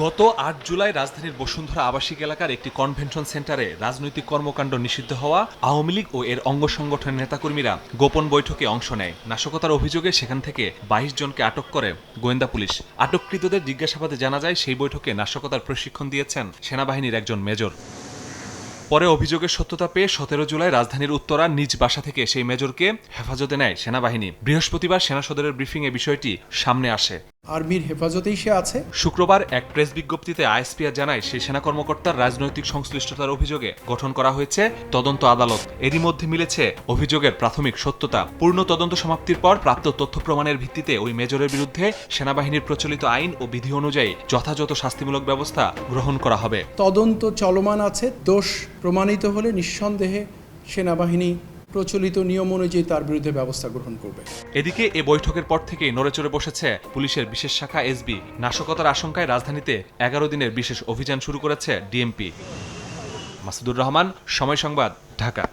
গত আট জুলাই রাজধানীর বসুন্ধরা আবাসিক এলাকার একটি কনভেনশন সেন্টারে রাজনৈতিক কর্মকাণ্ড নিষিদ্ধ হওয়া আওয়ামী লীগ ও এর অঙ্গ সংগঠনের নেতাকর্মীরা গোপন বৈঠকে অংশ নেয়। নাশকতার অভিযোগে সেখান থেকে বাইশ জনকে আটক করে গোয়েন্দা পুলিশ। আটককৃতদের জিজ্ঞাসাবাদে জানা যায়, সেই বৈঠকে নাশকতার প্রশিক্ষণ দিয়েছেন সেনাবাহিনীর একজন মেজর। পরে অভিযোগের সত্যতা পেয়ে সতেরো জুলাই রাজধানীর উত্তরা নিজ বাসা থেকে সেই মেজরকে হেফাজতে নেয় সেনাবাহিনী। বৃহস্পতিবার সেনা সদরের ব্রিফিংয়ে বিষয়টি সামনে আসে। আর্মির হেফাজতেই সে আছে। শুক্রবার এক প্রেস বিজ্ঞপ্তিতে আইএসপিআর জানায় সেই সেনা কর্মকর্তার রাজনৈতিক সংশ্লিষ্টতার অভিযোগে গঠন করা হয়েছে তদন্ত আদালত। এরই মধ্যে মিলেছে অভিযোগের প্রাথমিক সত্যতা। পূর্ণ তদন্ত সমাপ্তির পর প্রাপ্ত তথ্য প্রমাণের ভিত্তিতে ওই মেজরের বিরুদ্ধে সেনাবাহিনীর প্রচলিত আইন ও বিধি অনুযায়ী যথাযথ শাস্তিমূলক ব্যবস্থা গ্রহণ করা হবে। তদন্ত চলমান আছে দোষ প্রমাণিত হলে নিঃসন্দেহে সেনাবাহিনী প্রচলিত নিয়ম অনুযায়ী তার বিরুদ্ধে ব্যবস্থা গ্রহণ করবে। এদিকে এ বৈঠকের পর থেকেই নড়েচড়ে বসেছে পুলিশের বিশেষ শাখা এসবি নাশকতার আশঙ্কায় রাজধানীতে এগারো দিনের বিশেষ অভিযান শুরু করেছে ডিএমপি। মাসুদুর রহমান, সময় সংবাদ, ঢাকা।